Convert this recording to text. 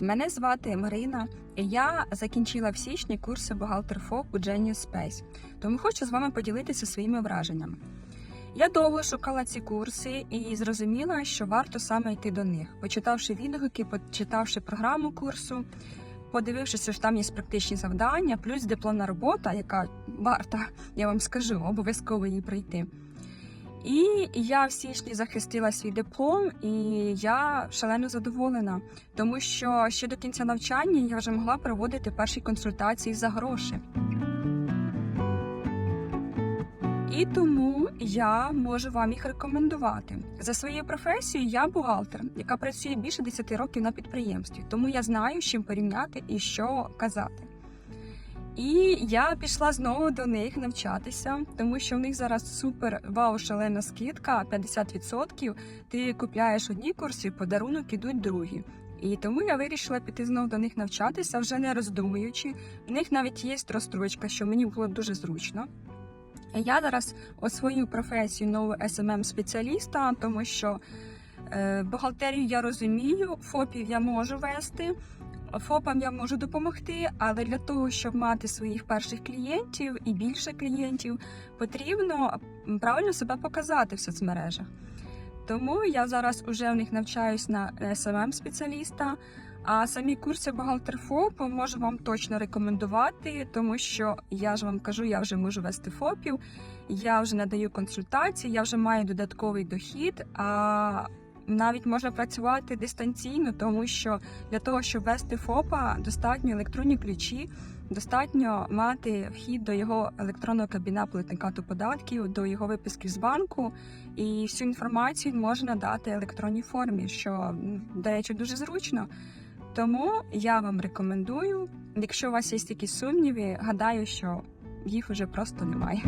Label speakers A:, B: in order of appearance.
A: мене звати Марина, я закінчила в січні курси бухгалтер ФОП у Genius Space, тому хочу з вами поділитися своїми враженнями. Я довго шукала ці курси і зрозуміла, що варто саме йти до них, почитавши відгуки, почитавши програму курсу, подивившись, що там є практичні завдання, плюс дипломна робота, яка варта, я вам скажу, обов'язково її пройти. І я в січні захистила свій диплом, і я шалено задоволена, тому що ще до кінця навчання я вже могла проводити перші консультації за гроші. І тому я можу вам їх рекомендувати. За своєю професією я бухгалтер, яка працює більше 10 років на підприємстві, тому я знаю, з чим порівняти і що казати. І я пішла знову до них навчатися, тому що в них зараз супер вау шалена скидка 50%. Ти купляєш одні курси, подарунок ідуть другі. І тому я вирішила піти знову до них навчатися, вже не роздумуючи. В них навіть є розстрочка, що мені було дуже зручно. Я зараз освою професію нового smm спеціаліста, тому що бухгалтерію я розумію, ФОПів я можу вести. ФОПам я можу допомогти, але для того, щоб мати своїх перших клієнтів і більше клієнтів, потрібно правильно себе показати в соцмережах. Тому я зараз уже в них навчаюсь на smm спеціаліста. А самі курси бухгалтер ФОПу можу вам точно рекомендувати, тому що я ж вам кажу, я вже можу вести ФОПів, я вже надаю консультації, я вже маю додатковий дохід. А навіть можна працювати дистанційно, тому що для того, щоб вести ФОПа, достатньо електронні ключі, достатньо мати вхід до його електронного кабіна платника податків, до його виписків з банку, і всю інформацію можна дати електронній формі, що до речі дуже зручно. Тому я вам рекомендую, якщо у вас є якісь сумніви, гадаю, що їх вже просто немає.